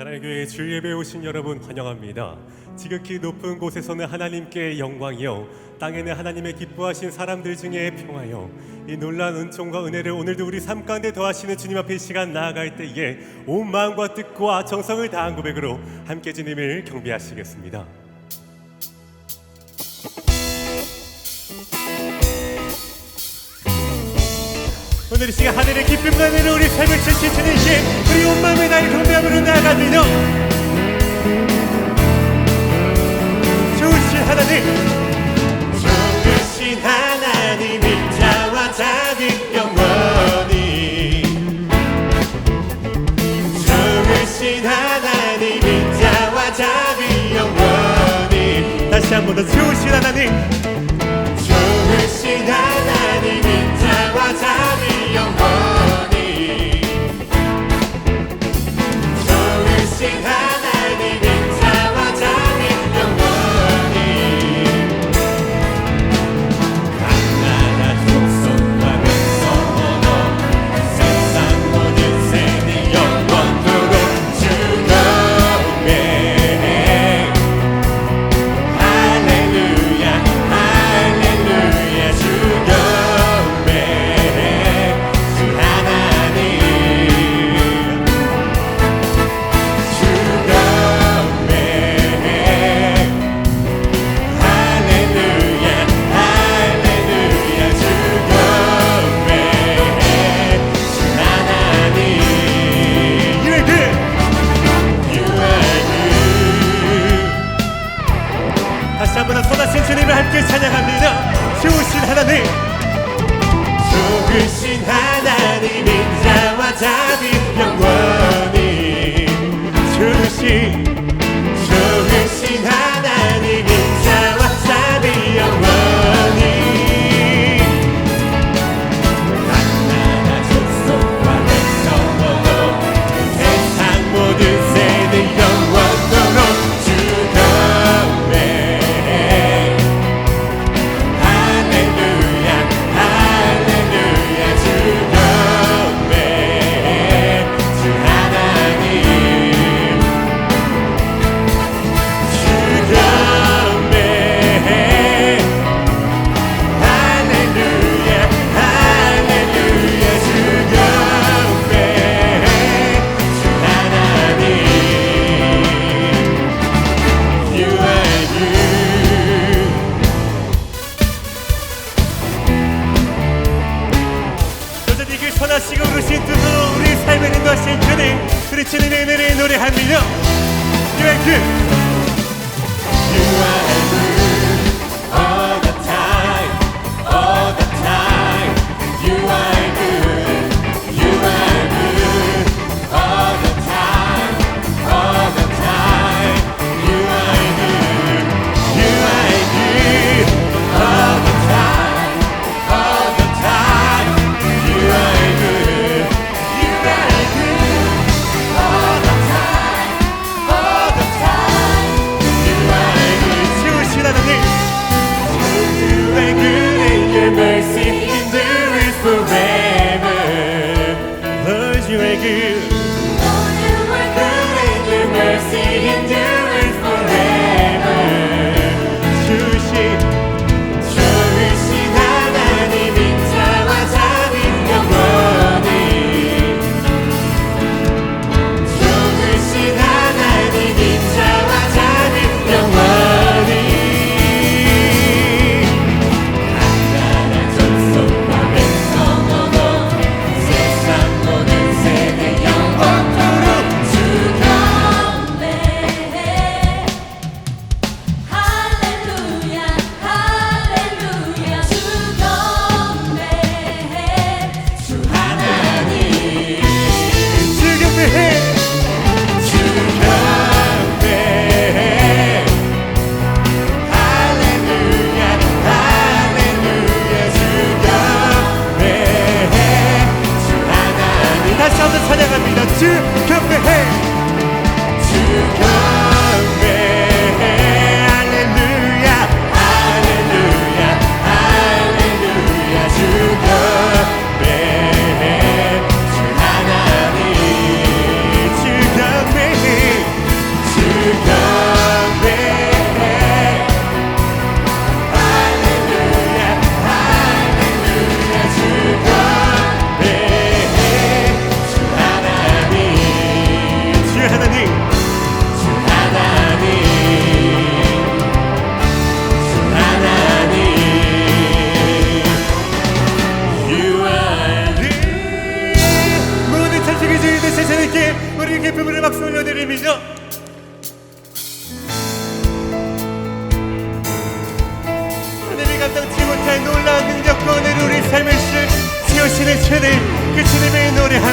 하나님 교회 주 예배 오신 여러분 환영합니다. 지극히 높은 곳에서는 하나님께 영광이요 땅에는 하나님의 기뻐하신 사람들 중에 평하여 이 놀란 은총과 은혜를 오늘도 우리 삶 가운데 더하시는 주님 앞에 이 시간 나아갈 때에 온 마음과 뜻과 정성을 다한 고백으로 함께 주님을 경배하시겠습니다. 오늘 이 시간 하늘의 기쁨 가운데 우리 삶을 주신 주님께 우리 온 마음을 다해 경배함으로 나아가며 좋으신 하나님 좋으신 하나님 인자와 자비 영원히. 좋으신 하나님 인자와 자비 영원히. 다시 한 번 더 좋으신 하나님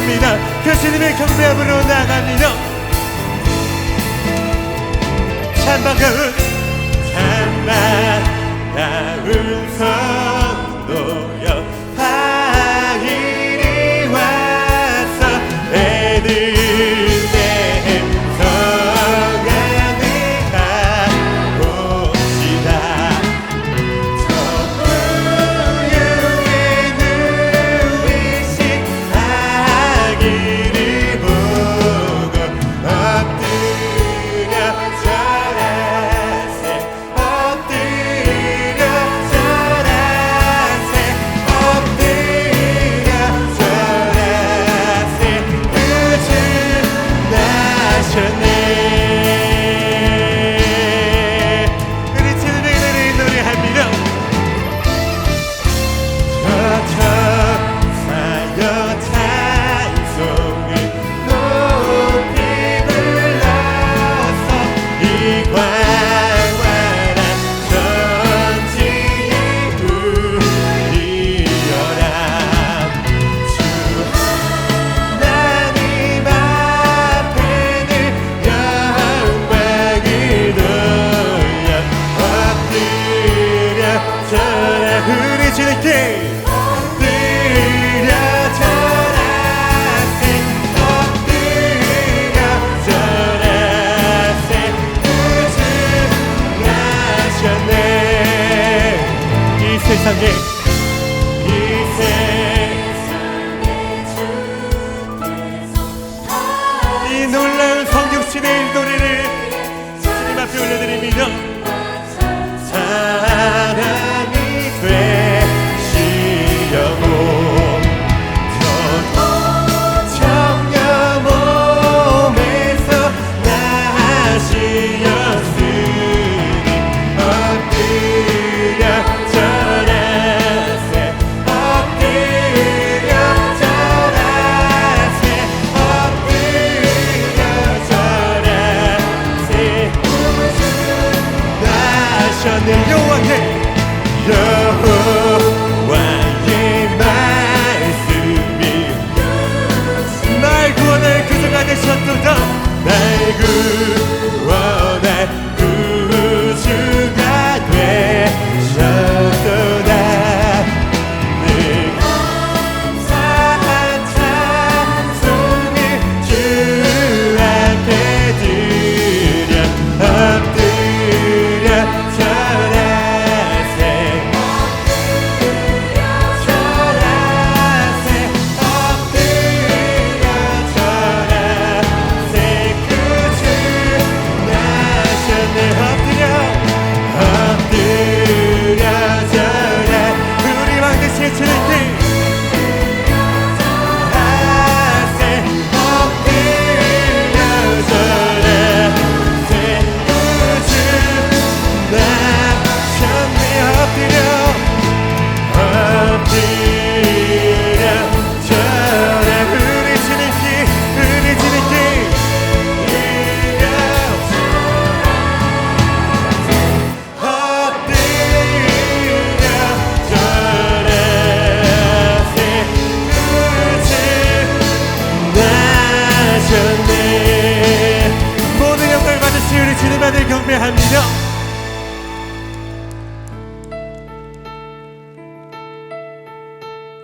나갑니다. 그 주님의 경배함으로 나갑니다. 참 반가운 참 반가운 성도여.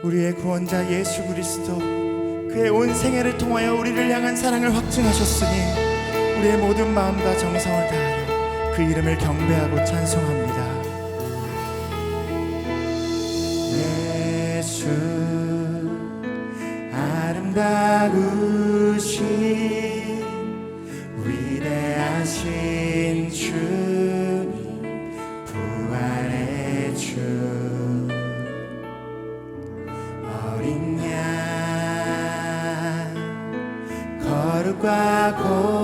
우리의 구원자 예수 그리스도 그의 온 생애를 통하여 우리를 향한 사랑을 확증하셨으니 우리의 모든 마음과 정성을 다하여 그 이름을 경배하고 찬송합니다. 예수 아름다우신 back home.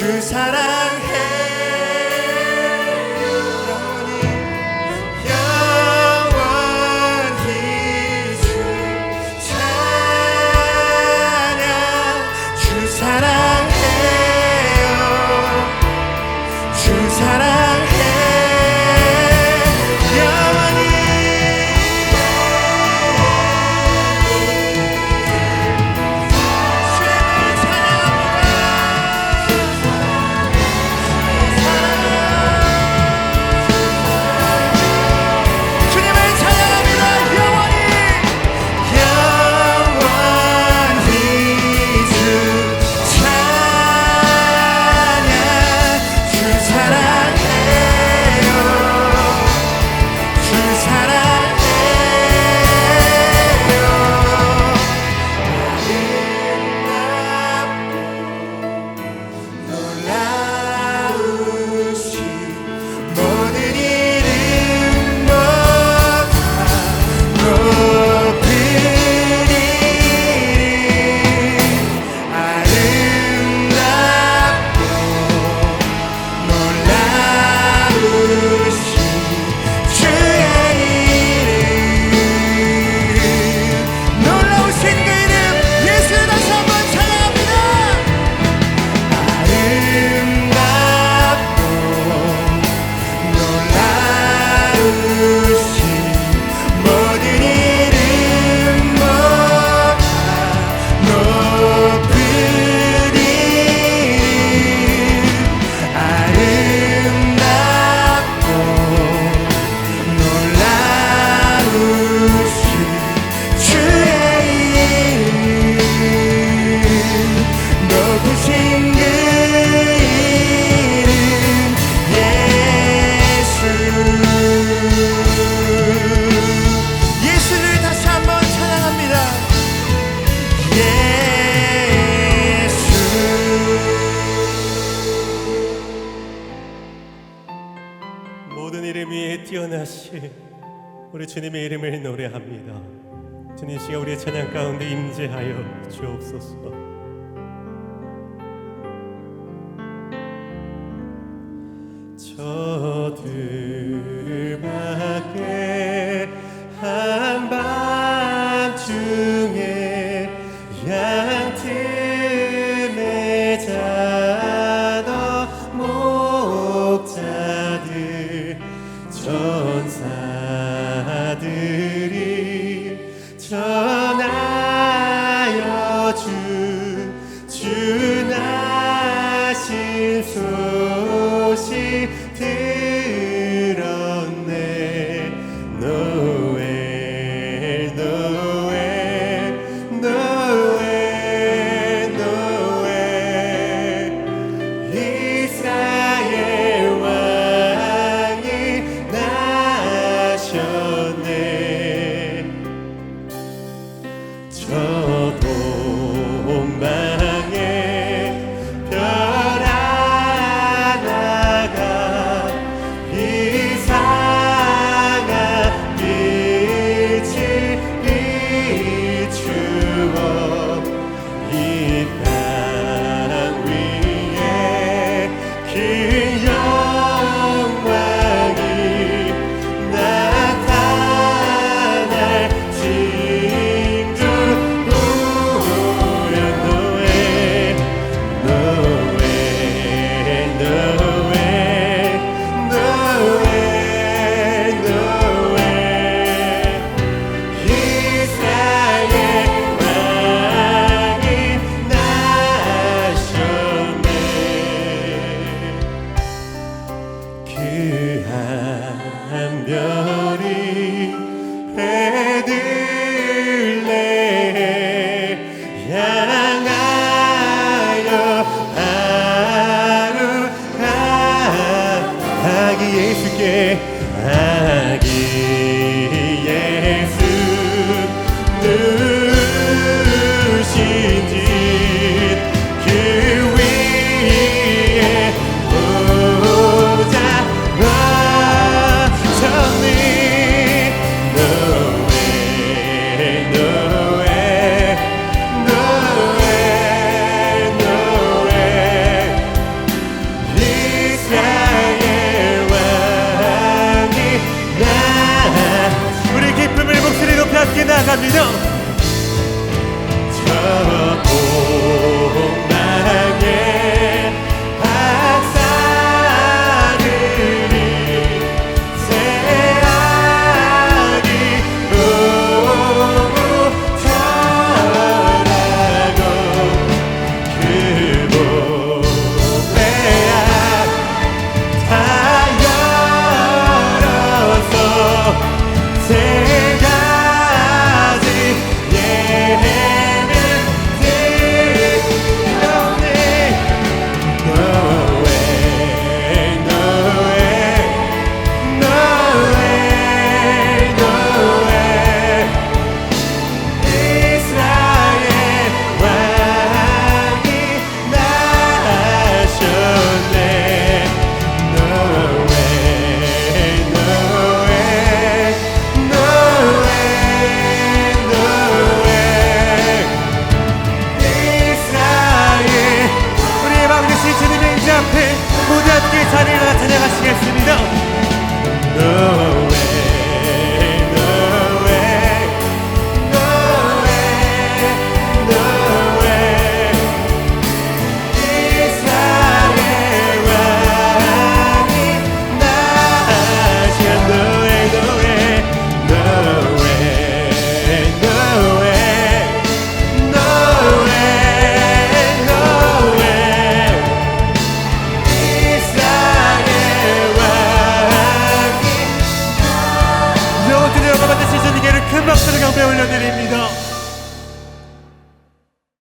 주 사랑 주님의 이름을 노래합니다. 주님 씨가 우리의 찬양 가운데 임재하여 주옵소서. 저들